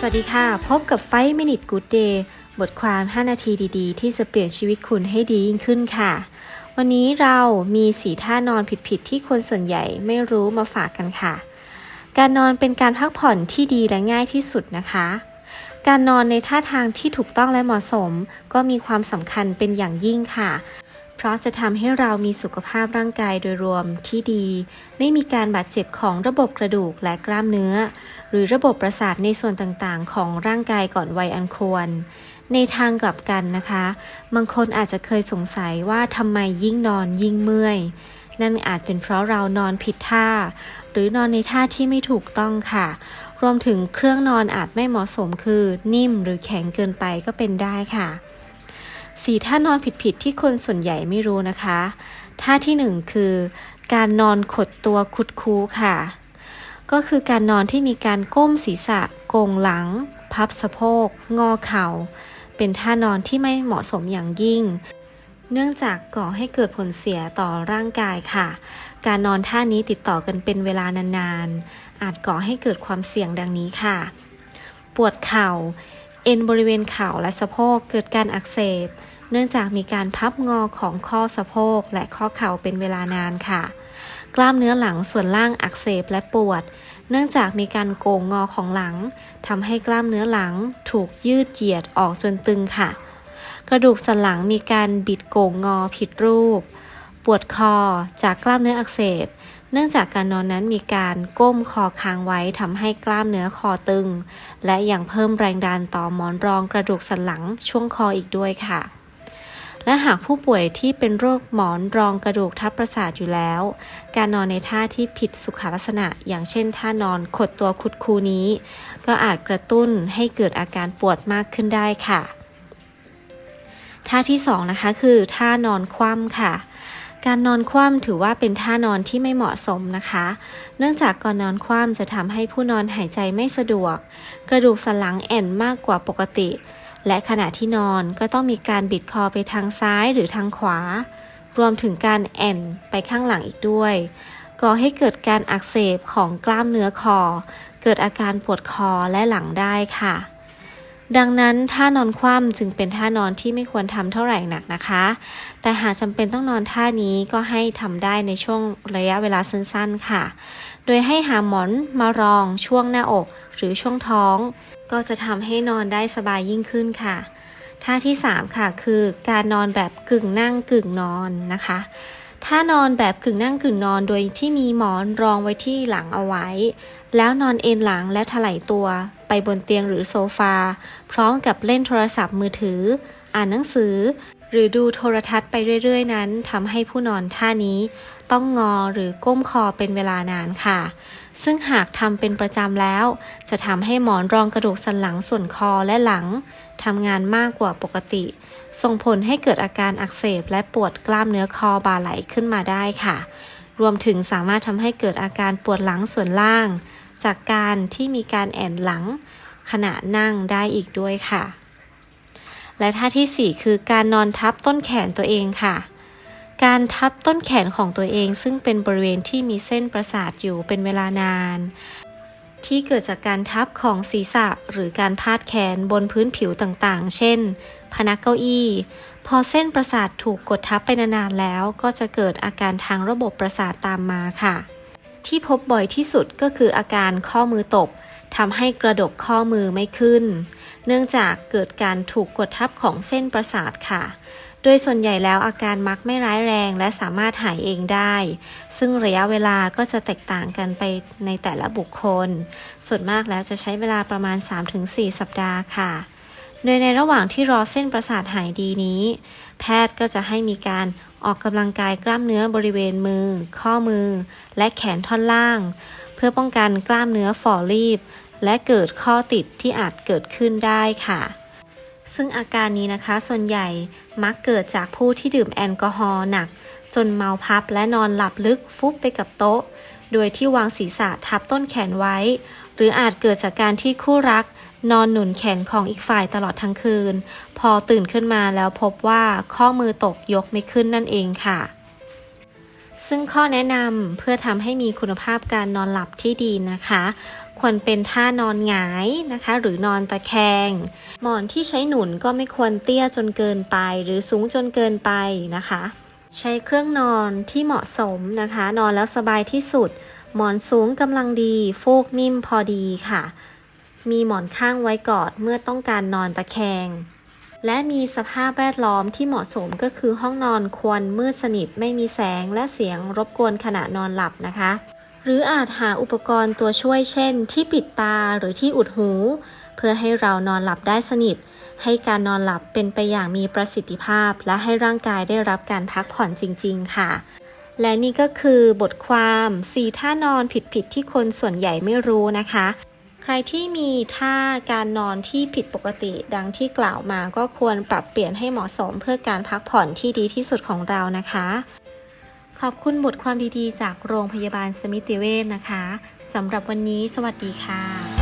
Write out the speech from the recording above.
สวัสดีค่ะ พบกับ 5 Minute Good Day บทความ 5 นาทีดีๆ ที่จะเปลี่ยนชีวิตคุณให้ดียิ่งขึ้นค่ะ วันนี้เรามีสีท่านอนผิดๆ ที่คนส่วนใหญ่ไม่รู้มาฝากกันค่ะ การนอนเป็นการพักผ่อนที่ดีและง่ายที่สุดนะคะ การนอนในท่าทางที่ถูกต้องและเหมาะสม ก็มีความสำคัญเป็นอย่างยิ่งค่ะ เพราะจะทำให้เรามีสุขภาพร่างกายโดยรวมที่ดี ไม่มีการบาดเจ็บของระบบกระดูกและกล้ามเนื้อ หรือระบบประสาทในส่วนต่างๆ ของร่างกายก่อนวัยอันควร ในทางกลับกันนะคะ บางคนอาจจะเคยสงสัยว่าทำไมยิ่งนอนยิ่งเมื่อย นั่นอาจเป็นเพราะเรานอนผิดท่า หรือนอนในท่าที่ไม่ถูกต้องค่ะ รวมถึงเครื่องนอนอาจไม่เหมาะสมคือนิ่มหรือแข็งเกินไปก็เป็นได้ค่ะ สีท่านอนผิดๆที่คนส่วนใหญ่ไม่รู้นะคะ ท่าที่หนึ่งคือการนอนขดตัวคุดคูค่ะ ก็คือการนอนที่มีการก้มศีรษะโกงหลัง พับสะโพก งอเข่า เป็นท่านอนที่ไม่เหมาะสมอย่างยิ่ง เนื่องจากก่อให้เกิดผลเสียต่อร่างกายค่ะ การนอนท่านี้ติดต่อกันเป็นเวลานานๆ อาจก่อให้เกิดความเสี่ยงดังนี้ค่ะ ปวดเข่าเอ็นบริเวณเข่าและสะโพกเกิดการอักเสบ เนื่องจากมีการพับงอของข้อสะโพกและข้อเข่าเป็นเวลานานค่ะ กล้ามเนื้อหลังส่วนล่างอักเสบและปวด เนื่องจากมีการโกงงอของหลังทำให้กล้ามเนื้อหลังถูกยืดเหยียดออกจนตึงค่ะ กระดูกสันหลังมีการบิดโกงงอผิดรูป ปวดคอจากกล้ามเนื้ออักเสบเนื่องจากการนอนนั้นมีการก้มคอค้างไว้ทำให้กล้ามเนื้อคอตึง และยังเพิ่มแรงดันต่อหมอนรองกระดูกสันหลังช่วงคออีกด้วยค่ะ และหากผู้ป่วยที่เป็นโรคหมอนรองกระดูกทับประสาทอยู่แล้ว การนอนในท่าที่ผิดสุขลักษณะ อย่างเช่นท่านอนขดตัวคุดคูนี้ ก็อาจกระตุ้นให้เกิดอาการปวดมากขึ้นได้ค่ะ ท่าที่2นะคะคือท่านอนคว่ำค่ะการนอนคว่ำถือว่าเป็นท่านอนที่ไม่เหมาะสมนะคะ เนื่องจากก่อนนอนคว่ำจะทำให้ผู้นอนหายใจไม่สะดวก กระดูกสันหลังแอนมากกว่าปกติ และขณะที่นอนก็ต้องมีการบิดคอไปทางซ้ายหรือทางขวา รวมถึงการแอนไปข้างหลังอีกด้วย ก่อให้เกิดการอักเสบของกล้ามเนื้อคอ เกิดอาการปวดคอและหลังได้ค่ะ ดังนั้นท่านอนคว่ำจึงเป็นท่านอนที่ไม่ควรทำเท่าไหร่หนักนะคะ แต่หากจำเป็นต้องนอนท่านี้ก็ให้ทำได้ในช่วงระยะเวลาสั้นๆค่ะ โดยให้หาหมอนมารองช่วงหน้าอกหรือช่วงท้อง ก็จะทำให้นอนได้สบายยิ่งขึ้นค่ะ ท่าที่ 3 ค่ะ คือการนอนแบบกึ่งนั่งกึ่งนอนนะคะ ถ้านอนแบบกึ่งนั่งกึ่งนอนโดยที่มีหมอนรองไว้ที่หลังเอาไว้ แล้วนอนเอนหลังและถลายตัว ไปบนเตียงหรือโซฟา พร้อมกับเล่นโทรศัพท์มือถือ อ่านหนังสือ หรือดูโทรทัศน์ไปเรื่อยๆ นั้นทำให้ผู้นอนท่านี้ ต้องงอหรือก้มคอเป็นเวลานานค่ะ ซึ่งหากทำเป็นประจำแล้ว จะทำให้หมอนรองกระดูกสันหลังส่วนคอและหลังทำงานมากกว่าปกติ ส่งผลให้เกิดอาการอักเสบและปวดกล้ามเนื้อคอบ่าไหลขึ้นมาได้ค่ะ รวมถึงสามารถทำให้เกิดอาการปวดหลังส่วนล่าง จากการที่มีการแอนหลัง ขณะนั่งได้อีกด้วยค่ะ และท่าที่ 4 คือการนอนทับต้นแขนตัวเองค่ะ การทับต้นแขนของตัวเอง ซึ่งเป็นบริเวณที่มีเส้นประสาทอยู่เป็นเวลานาน ที่เกิดจากการทับของศีรษะหรือการพาดแขนบนพื้นผิวต่างๆ เช่น พนักเก้าอี้ พอเส้นประสาทถูกกดทับไปนานๆแล้ว ก็จะเกิดอาการทางระบบประสาทตามมาค่ะ ที่พบบ่อยที่สุดก็คืออาการข้อมือตก ทำให้กระดกข้อมือไม่ขึ้น เนื่องจากเกิดการถูกกดทับของเส้นประสาทค่ะ โดยส่วนใหญ่แล้วอาการมักไม่ร้ายแรงและสามารถหายเองได้ ซึ่งระยะเวลาก็จะแตกต่างกันไปในแต่ละบุคคล ส่วนมากแล้วจะใช้เวลาประมาณ 3-4 สัปดาห์ค่ะโดยในระหว่างที่รอเส้นประสาทหายดีนี้ แพทย์ก็จะให้มีการออกกำลังกายกล้ามเนื้อบริเวณมือ ข้อมือ และแขนท่อนล่าง เพื่อป้องกันกล้ามเนื้อฝ่อรีบ และเกิดข้อติดที่อาจเกิดขึ้นได้ค่ะ ซึ่งอาการนี้นะคะส่วนใหญ่มักเกิดจากผู้ที่ดื่มแอลกอฮอล์หนัก จนเมาพับและนอนหลับลึกฟุบไปกับโต๊ะ โดยที่วางศีรษะทับต้นแขนไว้ หรืออาจเกิดจากการที่คู่รักนอนหนุนแขนของอีกฝ่ายตลอดทั้งคืน พอตื่นขึ้นมาแล้วพบว่าข้อมือตกยกไม่ขึ้นนั่นเองค่ะ ซึ่งข้อแนะนำเพื่อทำให้มีคุณภาพการนอนหลับที่ดีนะคะ ควรเป็นท่านอนหงายนะคะ หรือนอนตะแคง หมอนที่ใช้หนุนก็ไม่ควรเตี้ยจนเกินไป หรือสูงจนเกินไปนะคะ ใช้เครื่องนอนที่เหมาะสมนะคะ นอนแล้วสบายที่สุด หมอนสูงกำลังดีฟูกนิ่มพอดีค่ะ มีหมอนข้างไว้กอดเมื่อต้องการนอนตะแคง และมีสภาพแวดล้อมที่เหมาะสมก็คือห้องนอนควรมืดสนิทไม่มีแสงและเสียงรบกวนขณะนอนหลับนะคะ หรืออาจหาอุปกรณ์ตัวช่วยเช่น ที่ปิดตาหรือที่อุดหู เพื่อให้เรานอนหลับได้สนิท ให้การนอนหลับเป็นไปอย่างมีประสิทธิภาพ และให้ร่างกายได้รับการพักผ่อนจริง ๆ ค่ะและนี่ก็คือบทความ 4 ท่านอนผิดๆที่คนส่วนใหญ่ไม่รู้นะคะ รที่มีท่าการนอนที่ผิดปกติดังที่กล่าวมาก็ควรปรับเปลี่ยนให้เหมาะสมเพื่อการพักผ่อนที่ดีที่สุดของเรานะคะ ขอบคุณบทความดีๆ จากโรงพยาบาลสมิติเวชนะคะสำหรับวันนี้ สวัสดีค่ะ